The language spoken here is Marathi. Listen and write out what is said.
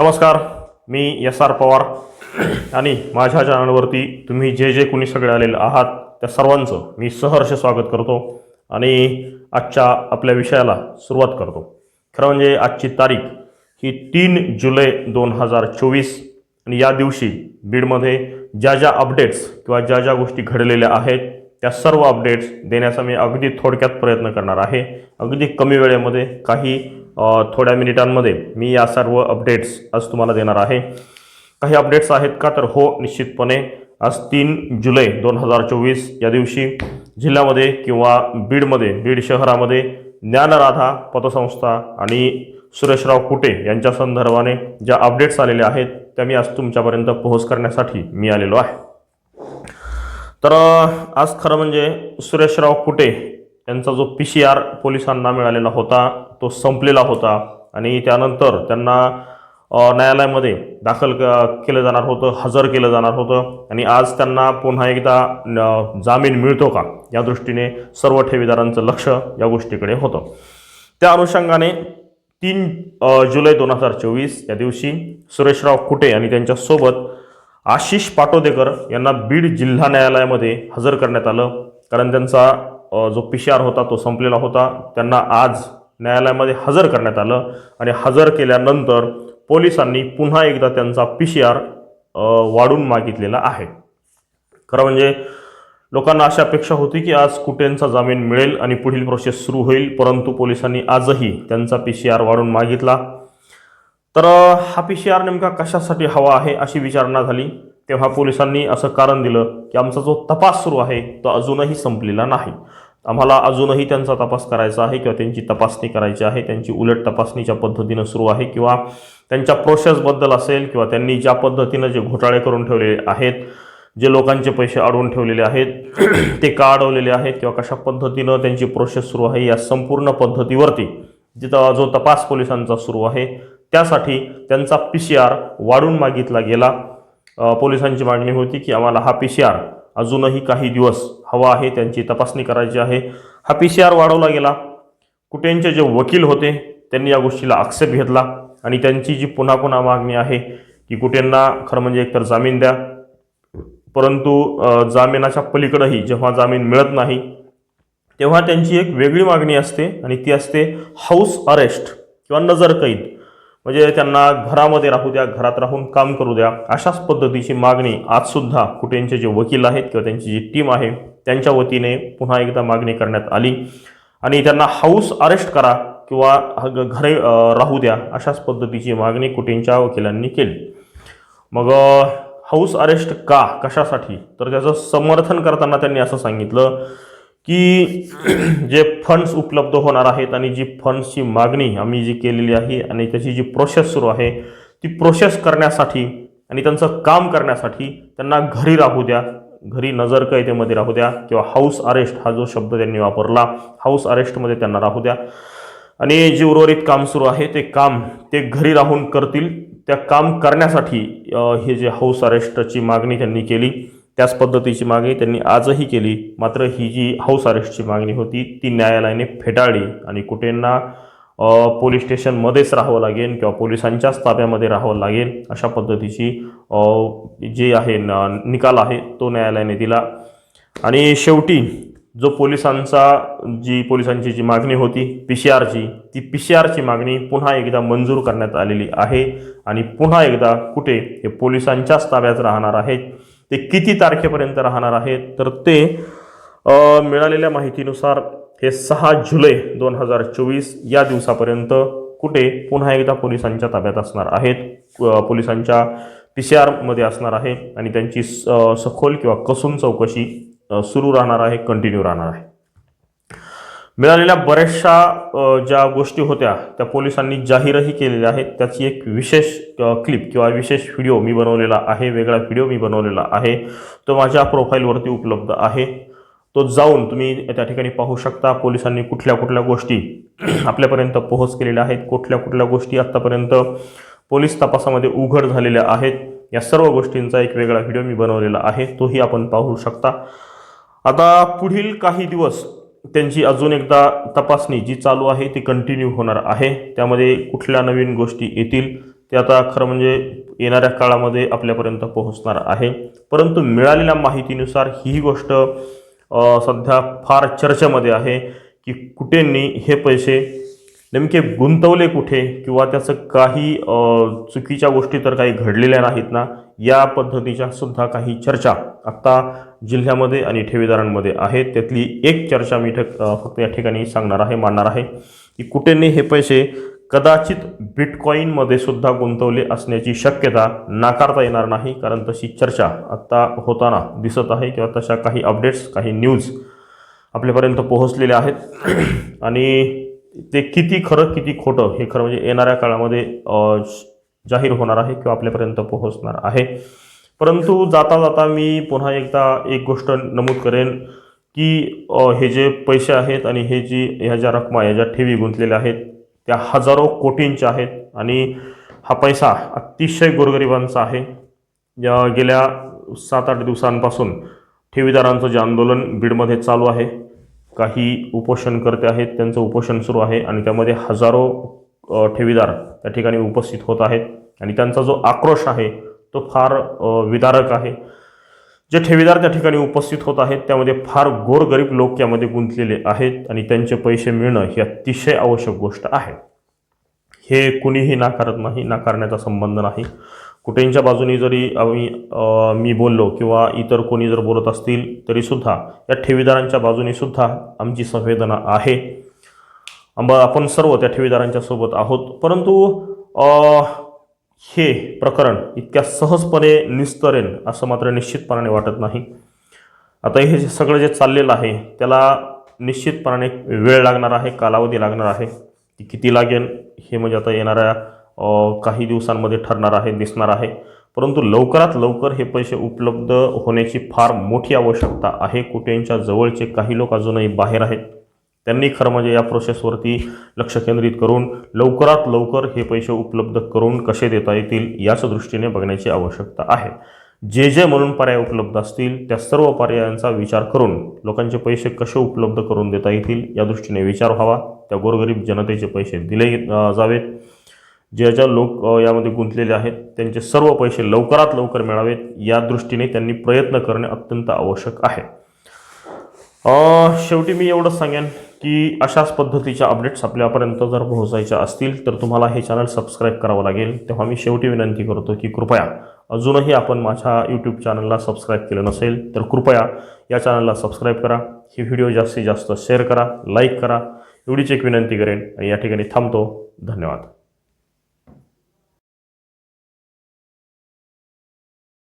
नमस्कार मी एस आर पवार. आणि माझ्या चॅनलवरती तुम्ही जे जे कुणी सगळे आलेले आहात त्या सर्वांचं मी सहर्ष स्वागत करतो आणि आजच्या आपल्या विषयाला सुरुवात करतो. खरं म्हणजे आजची तारीख ही तीन जुलै दोन हजार चोवीस आणि या दिवशी बीडमध्ये ज्या ज्या अपडेट्स किंवा ज्या ज्या गोष्टी घडलेल्या आहेत त्या सर्व अपडेट्स देण्याचा मी अगदी थोडक्यात प्रयत्न करणार आहे. अगदी कमी वेळेमध्ये काही थोड्या मिनिटांमध्ये मी या सर्व अपडेट्स आज तुम्हाला देणार आहे. काही अपडेट्स आहेत का? तर हो निश्चितपणे. आज तीन जुलै दोन हजार चोवीस या दिवशी जिल्ह्यामध्ये किंवा बीडमध्ये बीड शहरामध्ये ज्ञानराधा पतसंस्था आणि सुरेशराव कुटे यांच्या संदर्भाने ज्या अपडेट्स आलेल्या आहेत त्या मी आज तुमच्यापर्यंत पोहोच करण्यासाठी मी आलेलो आहे. तर आज खरं म्हणजे सुरेशराव कुटे त्यांचा जो पी सी आर पोलिसांना मिळालेला होता तो संपलेला होता आणि त्यानंतर त्यांना न्यायालयामध्ये दाखल क- केलं जाणार होतं हजर केलं जाणार होतं आणि आज त्यांना पुन्हा एकदा जामीन मिळतो का? या दृष्टीने सर्व ठेवीदारांचं लक्ष या गोष्टीकडे होतं. त्या अनुषंगाने तीन जुलै दोन हजार चोवीस या दिवशी सुरेशराव कुटे आणि त्यांच्यासोबत आशिष पाटोदेकर यांना बीड जिल्हा न्यायालयामध्ये हजर करण्यात आलं. कारण त्यांचा जो पी सी आर होता तो संपलेला होता. त्यांना आज न्यायालयामध्ये हजर करण्यात आलं आणि हजर केल्यानंतर पोलिसांनी पुन्हा एकदा त्यांचा पी सी आर वाढून मागितलेला आहे. खरं म्हणजे लोकांना अशी अपेक्षा होती की आज कुटेंचा जामीन मिळेल आणि पुढील प्रोसेस सुरू होईल परंतु पोलिसांनी आजही त्यांचा पी सी आर वाढून मागितला. तर हा पी सी आर नेमका कशासाठी हवा आहे अशी विचारणा झाली. तेव्हा पोलिसांनी असं कारण दिलं की आमचा जो तपास सुरू आहे तो अजूनही संपलेला नाही. आम्हाला अजूनही त्यांचा तपास करायचा आहे किंवा त्यांची तपासणी करायची आहे त्यांची उलट तपासणीच्या पद्धतीनं सुरू आहे किंवा त्यांच्या प्रोसेसबद्दल असेल किंवा त्यांनी ज्या पद्धतीनं जे घोटाळे करून ठेवलेले आहेत जे लोकांचे पैसे अडवून ठेवलेले आहेत ते का अडवलेले आहेत किंवा कशा पद्धतीनं त्यांची प्रोसेस सुरू आहे या संपूर्ण पद्धतीवरती जिथं जो तपास पोलिसांचा सुरू आहे त्यासाठी त्यांचा पी सी आर वाढून मागितला गेला. पोलिसांची मागणी होती की आम्हाला हा पी सी आर अजूनही काही दिवस हवा आहे त्यांची तपासणी करायची आहे. हा पी सी आर वाढवला गेला. कुटेंचे जे वकील होते त्यांनी या गोष्टीला आक्षेप घेतला आणि त्यांची जी पुन्हा पुन्हा मागणी आहे की कुटेंना खरं म्हणजे एकतर जामीन द्या. परंतु जामिनाच्या पलीकडंही जेव्हा जामीन मिळत नाही तेव्हा त्यांची एक वेगळी मागणी असते आणि ती असते हाऊस अरेस्ट किंवा नजरकैद. म्हणजे त्यांना घरामध्ये राहू द्या घरात राहून काम करू द्या अशाच पद्धतीची मागणी आजसुद्धा कुटेंचे जे वकील आहेत किंवा त्यांची जी टीम आहे त्यांच्या वतीने पुन्हा एकदा मागणी करण्यात आली. आणि त्यांना हाऊस अरेस्ट करा किंवा घरे राहू द्या अशाच पद्धतीची मागणी कुटेंच्या वकिलांनी केली. मग हाऊस अरेस्ट का कशासाठी? तर त्याचं समर्थन करताना त्यांनी असं सांगितलं की जे फंड्स उपलब्ध होणार आहेत आणि जी फंड्सची मागणी आम्ही जी केलेली आहे आणि त्याची जी प्रोसेस सुरू आहे ती प्रोसेस करण्यासाठी आणि त्यांचं काम करण्यासाठी त्यांना घरी राहू द्या. घरी नजर कैदेमध्ये राहू द्या किंवा हाऊस अरेस्ट हा जो शब्द त्यांनी वापरला हाऊस अरेस्टमध्ये त्यांना राहू द्या. आणि जे उर्वरित काम सुरू आहे ते काम ते घरी राहून करतील. त्या काम करण्यासाठी हे जे हाऊस अरेस्टची मागणी त्यांनी केली त्याच पद्धतीची मागणी त्यांनी आजही केली. मात्र ही जी हाऊस अरेस्टची मागणी होती ती न्यायालयाने फेटाळली आणि कुठेंना पोलीस स्टेशनमध्येच राहावं लागेल किंवा पोलिसांच्याच ताब्यामध्ये राहावं लागेल अशा पद्धतीची जे जी आहे न- निकाल आहे तो न्यायालयाने दिला. आणि शेवटी जो पोलिसांचा जी पोलिसांची जी मागणी होती पी सी आरची ती पी सी आरची मागणी पुन्हा एकदा मंजूर करण्यात आलेली आहे. आणि पुन्हा एकदा कुठे हे पोलिसांच्याच ताब्यात राहणार आहेत ते किती तारखेपर्यंत राहणार आहेत? तर ते मिळालेल्या माहितीनुसार हे सहा जुलै दोन हजार चोवीस या दिवसापर्यंत कुठे? पुन्हा एकदा पोलिसांच्या ताब्यात असणार आहेत. पोलिसांच्या पी सी आरमध्ये असणार आहे आणि त्यांची स- सखोल किंवा कसून चौकशी सुरू राहणार आहे कंटिन्यू राहणार आहे. मिळालेल्या बऱ्याचशा ज्या गोष्टी होत्या त्या पोलिसांनी जाहीरही केलेल्या आहेत. त्याची एक विशेष क्लिप किंवा विशेष व्हिडिओ मी बनवलेला आहे वेगळा व्हिडिओ मी बनवलेला आहे. तो माझ्या प्रोफाईलवरती उपलब्ध आहे. तो जाऊन तुम्ही त्या ठिकाणी पाहू शकता. पोलिसांनी कुठल्या कुठल्या गोष्टी आपल्यापर्यंत पोहोच केलेल्या आहेत कुठल्या कुठल्या गोष्टी आत्तापर्यंत पोलीस तपासामध्ये उघड झालेल्या आहेत. या सर्व गोष्टींचा एक वेगळा व्हिडिओ मी बनवलेला आहे. तोही आपण पाहू शकता. आता पुढील काही दिवस त्यांची अजून एकदा तपासणी जी चालू आहे ती कंटिन्यू होणार आहे. त्यामध्ये कुठल्या नवीन गोष्टी येतील ते आता खरं म्हणजे येणाऱ्या काळामध्ये आपल्यापर्यंत पोहोचणार आहे. परंतु मिळालेल्या माहितीनुसार ही गोष्ट सध्या फार चर्चेमध्ये आहे की कुठेंनी हे पैसे नेमके गुंतवले कुठे किंवा त्याचं काही चुकीच्या गोष्टी तर काही घडलेल्या नाहीत ना या पद्धतीच्या सुद्धा काही चर्चा आत्ता जिल्ह्यामध्ये आणि ठेवीदारांमध्ये आहेत त्यातली एक चर्चा मी फक्त या ठिकाणी सांगणार आहे मांडणार आहे की कुटेंनी हे पैसे कदाचित बिटकॉईनमध्ये सुद्धा गुंतवले असण्याची शक्यता नाकारता येणार नाही कारण तशी चर्चा आत्ता होताना दिसत आहे किंवा तशा काही अपडेट्स काही न्यूज आपल्यापर्यंत पोहोचलेल्या आहेत. आणि ते किती खरं किती खोटं हे खरं म्हणजे येणाऱ्या काळामध्ये जाहीर होणार आहे किंवा आपल्यापर्यंत पोहोचणार आहे. परंतु जाता जाता मी पुन्हा एकदा एक गोष्ट नमूद करेन की हे जे पैसे आहेत आणि हे जी ह्या ज्या रकमा ह्या ज्या ठेवी गुंतलेल्या आहेत त्या हजारो कोटींच्या आहेत आणि हा पैसा अतिशय गोरगरिबांचा आहे. या गेल्या सात आठ दिवसांपासून ठेवीदारांचं जे आंदोलन बीडमध्ये चालू आहे काही उपोषणकर्ते आहेत त्यांचं उपोषण सुरू आहे आणि त्यामध्ये हजारो ठेवीदार त्या ठिकाणी उपस्थित होत आहेत. आणि त्यांचा जो आक्रोश आहे तो फार विदारक आहे. जे ठेवीदार त्या ठिकाणी उपस्थित होत आहेत त्यामध्ये फार गोरगरीब लोक यामध्ये गुंतलेले आहेत आणि त्यांचे पैसे मिळणं ही अतिशय आवश्यक गोष्ट आहे. हे कुणीही नाकारत नाही नाकारण्याचा संबंध नाही. कुठेंच्या बाजूने जरी आम्ही मी बोललो किंवा इतर कोणी जर बोलत असतील तरीसुद्धा या ठेवीदारांच्या बाजूनेसुद्धा आमची संवेदना आहे. आंबा आपण सर्व त्या ठेवीदारांच्या सोबत आहोत. परंतु हे प्रकरण इतक्या सहजपणे निस्तरेल असं मात्र निश्चितपणाने वाटत नाही. आता हे जे सगळं जे चाललेलं आहे त्याला निश्चितपणाने वेळ लागणार आहे कालावधी लागणार आहे. ती किती लागेल हे म्हणजे आता येणाऱ्या काही दिवसांमध्ये ठरणार आहे दिसणार आहे. परंतु लवकरात लवकर हे पैसे उपलब्ध होण्याची फार मोठी आवश्यकता आहे. कुठेंच्या जवळचे काही लोक अजूनही बाहेर आहेत. त्यांनी खरं म्हणजे या प्रोसेसवरती लक्ष केंद्रित करून लवकरात लवकर हे पैसे उपलब्ध करून कसे देता येतील याच दृष्टीने बघण्याची आवश्यकता आहे. जे जे म्हणून पर्याय उपलब्ध असतील त्या सर्व पर्यायांचा विचार करून लोकांचे पैसे कसे उपलब्ध करून देता येतील या दृष्टीने विचार व्हावा. त्या गोरगरीब जनतेचे पैसे दिले जावेत. ज्या ज्या लोक यामध्ये गुंतलेले आहेत त्यांचे सर्व पैसे लवकरात लवकर मिळावेत या दृष्टीने त्यांनी प्रयत्न करणे अत्यंत आवश्यक आहे. शेवटी मी एवढंच सांगेन की अशाच पद्धतीच्या अपडेट्स आपल्यापर्यंत जर पोहोचायच्या असतील तर तुम्हाला हे चॅनल सबस्क्राईब करावं लागेल. तेव्हा मी शेवटी विनंती करतो की कृपया अजूनही आपण माझ्या यूट्यूब चॅनलला सबस्क्राईब केलं नसेल तर कृपया या चॅनलला सबस्क्राईब करा. ही व्हिडिओ जास्तीत जास्त शेअर करा लाईक करा. एवढीच एक विनंती करेन आणि या ठिकाणी थांबतो. धन्यवाद.